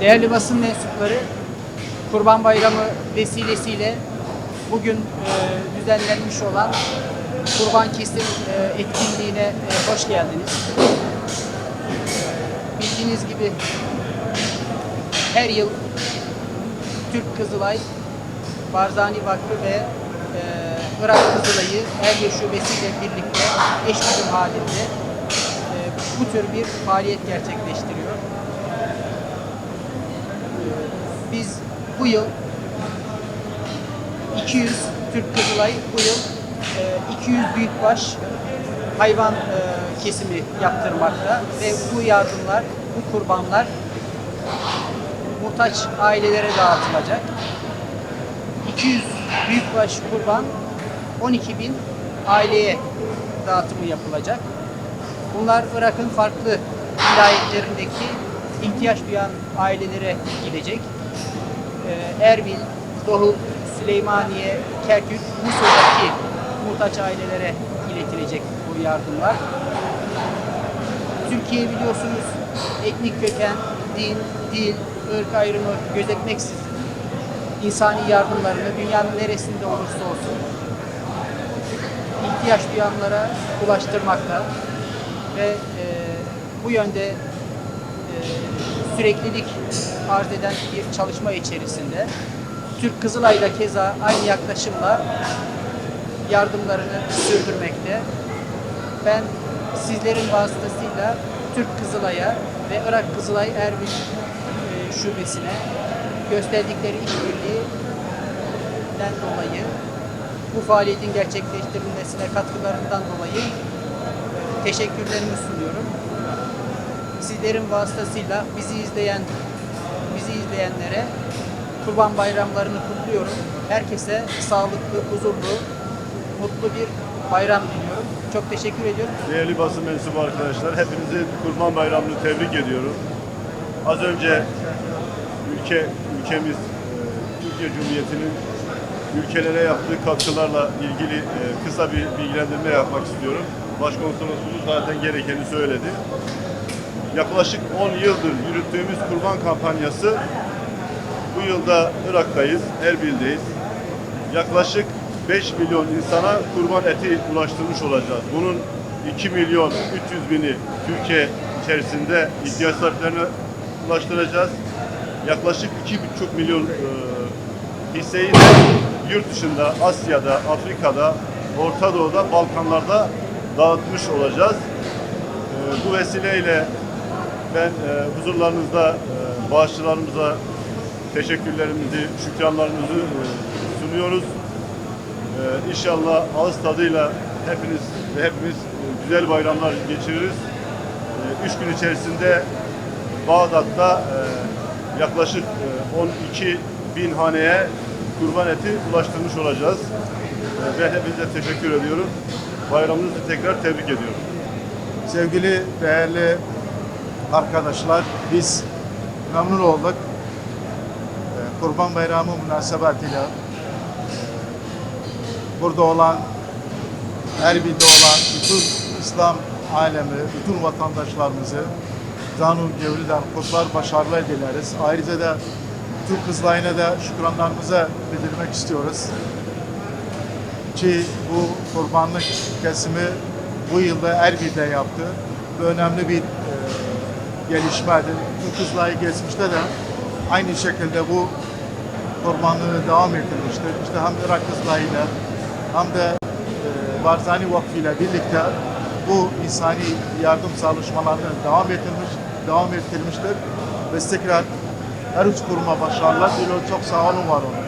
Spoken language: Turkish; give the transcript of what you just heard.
Değerli basın mensupları, Kurban Bayramı vesilesiyle bugün e, düzenlenmiş olan kurban kesim e, etkinliğine e, hoş geldiniz. Bildiğiniz gibi her yıl Türk Kızılay, Barzani Vakfı ve Irak Kızılay'ı Erbil Şubesi'yle birlikte eş halinde bu tür bir faaliyet gerçekleştiriyor. Biz bu yıl 200 Türk Kızılay bu yıl e, 200 büyükbaş hayvan e, kesimi yaptırmakta ve bu yardımlar, bu kurbanlar muhtaç ailelere dağıtılacak. 200 büyükbaş kurban 12 bin aileye dağıtımı yapılacak. Bunlar Irak'ın farklı vilayetlerindeki ihtiyaç duyan ailelere gidecek. Ee, Erbil, Doğu, Süleymaniye, Kerkük, Musul'daki muhtaç ailelere iletilecek bu yardımlar. Türkiye biliyorsunuz etnik köken, din, dil, ırk ayrımı gözetmeksizin insani yardımlarını dünyanın neresinde olursa olsun ihtiyaç duyanlara ulaştırmakta ve e, bu yönde süreklilik arz eden bir çalışma içerisinde Türk Kızılay'da keza aynı yaklaşımla yardımlarını sürdürmekte. Ben sizlerin vasıtasıyla Türk Kızılay'a ve Irak Kızılay Erbil e, şubesine gösterdikleri işbirliğinden dolayı bu faaliyetin gerçekleştirilmesine katkılarından dolayı e, teşekkürlerimi sunuyorum. Sizlerin vasıtasıyla bizi izleyen bizi izleyenlere Kurban Bayramlarını kutluyorum. Herkese sağlıklı, huzurlu, mutlu bir bayram diliyorum. Çok teşekkür ediyorum. Değerli basın mensubu arkadaşlar, hepinizi Kurban Bayramı'nı tebrik ediyorum. Az önce ülke ülkemiz, e, Türkiye Cumhuriyeti'nin ülkelere yaptığı katkılarla ilgili e, kısa bir bilgilendirme yapmak istiyorum. Başkonsolosumuz zaten gerekeni söyledi. Yaklaşık 10 yıldır yürüttüğümüz kurban kampanyası bu yılda Irak'tayız, Erbil'deyiz. Yaklaşık 5 milyon insana kurban eti ulaştırmış olacağız. Bunun 2 milyon 300 bini Türkiye içerisinde ihtiyaç sahiplerine ulaştıracağız. Yaklaşık 2,5 milyon e, hisseyi de yurt dışında, Asya'da, Afrika'da, Orta Doğu'da, Balkanlarda dağıtmış olacağız. E, bu vesileyle ben e, huzurlarınızda e, bağışçılarımıza teşekkürlerimizi, şükranlarımızı e, sunuyoruz. Ee, inşallah ağız tadıyla hepiniz ve hepimiz e, güzel bayramlar geçiririz. Ee, üç gün içerisinde Bağdat'ta e, yaklaşık e, 12 bin haneye kurban eti ulaştırmış olacağız. Ee, ben hepinize teşekkür ediyorum. Bayramınızı tekrar tebrik ediyorum. Sevgili değerli arkadaşlar, biz memnun olduk. Ee, Kurban Bayramı münasebetiyle e, burada olan, Erbil'de olan bütün İslam alemi, bütün vatandaşlarımızı Canun Gevri'den kutlar, başarılar dileriz. Ayrıca da Türk Kızılay'ına da şükranlarımızı bildirmek istiyoruz ki bu kurbanlık kesimi bu yılda Erbil'de yaptı. Bu önemli bir gelişmedir. Bu kızlayı geçmişte de aynı şekilde bu kurbanlığı devam ettirmiştir. İşte hem Irak kızlayıyla hem de e, Barzani Vakfı ile birlikte bu insani yardım çalışmalarını devam ettirmiş, devam ettirmiştir. Ve tekrar her üç kuruma başarılar diliyorum. Çok sağ olun, var olun.